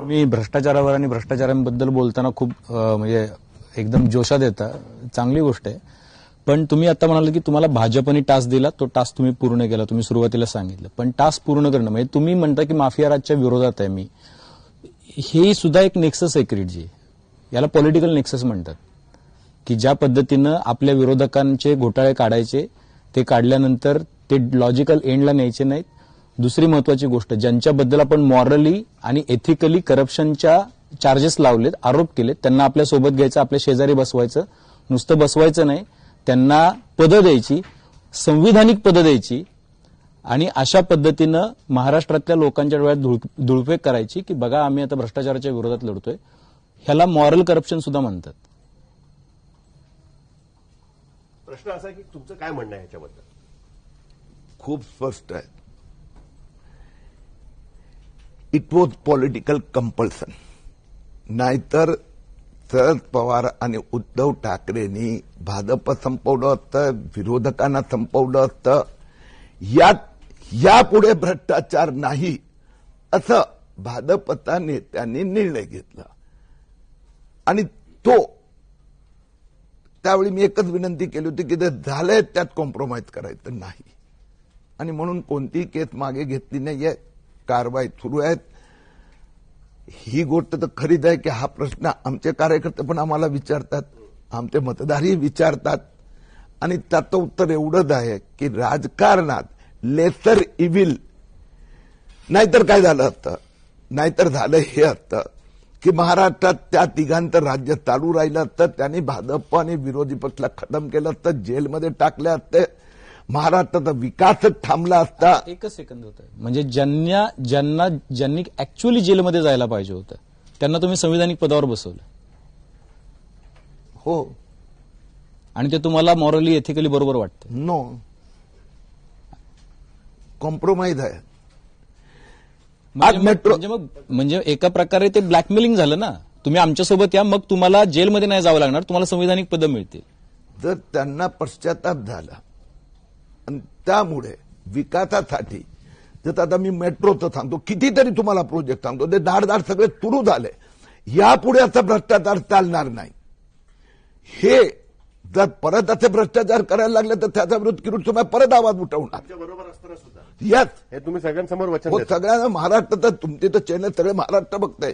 मी भ्रष्टाचारावर आणि भ्रष्टाचारांबद्दल बोलताना खूप म्हणजे एकदम जोशात येता चांगली गोष्ट आहे. पण तुम्ही आता म्हणाल की तुम्हाला भाजपने टास्क दिला तो टास्क तुम्ही पूर्ण केला तुम्ही सुरुवातीला सांगितलं. पण टास्क पूर्ण करणं म्हणजे तुम्ही म्हणता की माफिया राजच्या विरोधात आहे मी. हे सुद्धा एक नेक्सस आहे क्रीडजी याला पॉलिटिकल नेक्सस म्हणतात. की ज्या पद्धतीनं आपल्या विरोधकांचे घोटाळे काढायचे ते काढल्यानंतर ते लॉजिकल एंडला न्यायचे नाहीत. दुसरी महत्वाची गोष्ट ज्यांच्याबद्दल आपण मॉरली आणि एथिकली करप्शनच्या चार्जेस लावलेत आरोप केलेत त्यांना आपल्यासोबत घ्यायचं आपल्या शेजारी बसवायचं नुसतं बसवायचं नाही त्यांना पदं द्यायची संविधानिक पदं द्यायची आणि अशा पद्धतीनं महाराष्ट्रातल्या लोकांच्या डोळ्यात धुळ- धुळफेक करायची की बघा आम्ही आता भ्रष्टाचाराच्या विरोधात लढतोय. ह्याला मॉरल करप्शन सुद्धा म्हणतात. प्रश्न असा आहे की तुमचं काय म्हणणं आहे ह्याच्याबद्दल खूप स्पष्ट आहे. इट वॉज पॉलिटिकल कंपल्सन नाहीतर शरद पवार आणि उद्धव ठाकरेंनी भाजप संपवलं असतं विरोधकांना संपवलं असतं. यात यापुढे भ्रष्टाचार नाही असं भाजपचा नेत्यांनी निर्णय घेतला. आणि तो त्यावेळी मी एकच विनंती केली होती की जे झालंय त्यात कॉम्प्रोमाइज करायचं नाही. आणि म्हणून कोणतीही केस मागे घेतली नाहीये. कारवाई सुरू आहेत. ही गोष्ट तर खरीच आहे की हा प्रश्न आमचे कार्यकर्ते पण आम्हाला विचारतात. आमचे मतदारही विचारतात. आणि त्याचं उत्तर एवढंच आहे की राजकारणात लेसर इव्हिल नाहीतर काय झालं असतं? नाहीतर झालं हे असतं की महाराष्ट्रात त्या तिघांचं राज्य चालू राहिलं असतं त्यांनी भाजप आणि विरोधी पक्षला खतम केलं असतं जेलमध्ये टाकलं असतं. महाराष्ट्राचा विकासच थांबला असता एकच सेकंद होतं. म्हणजे ज्यांना ज्यांना ज्यांनी ऍक्च्युअली जेलमध्ये जायला पाहिजे होतं त्यांना तुम्ही संविधानिक पदावर बसवलं. हो. आणि ते तुम्हाला मॉरली एथिकली बरोबर वाटतं. नो कॉम्प्रोमाइज आहे. म्हणजे म्हणजे मग म्हणजे एका प्रकारे ते ब्लॅकमेलिंग झालं ना. तुम्ही आमच्यासोबत या मग तुम्हाला जेलमध्ये नाही जावं लागणार तुम्हाला संविधानिक पदं मिळतील. जर त्यांना पश्चाताप झाला आणि त्यामुळे विकासासाठी जर आता मी मेट्रोचं सांगतो कितीतरी तुम्हाला प्रोजेक्ट सांगतो ते दाड दाड सगळे सुरू झाले यापुढे असं भ्रष्टाचार चालणार नाही. हे जर परत असे भ्रष्टाचार करायला लागले तर त्याचा विरोध किरून तुम्हाला परत आवाज उठवणार. तुमच्या बरोबर असताना सुद्धा. यस हे तुम्ही सगळ्यांसमोर वचन हो. सगळ्यांना महाराष्ट्र तर तुमचे तर चॅनल सगळे महाराष्ट्र बघताय.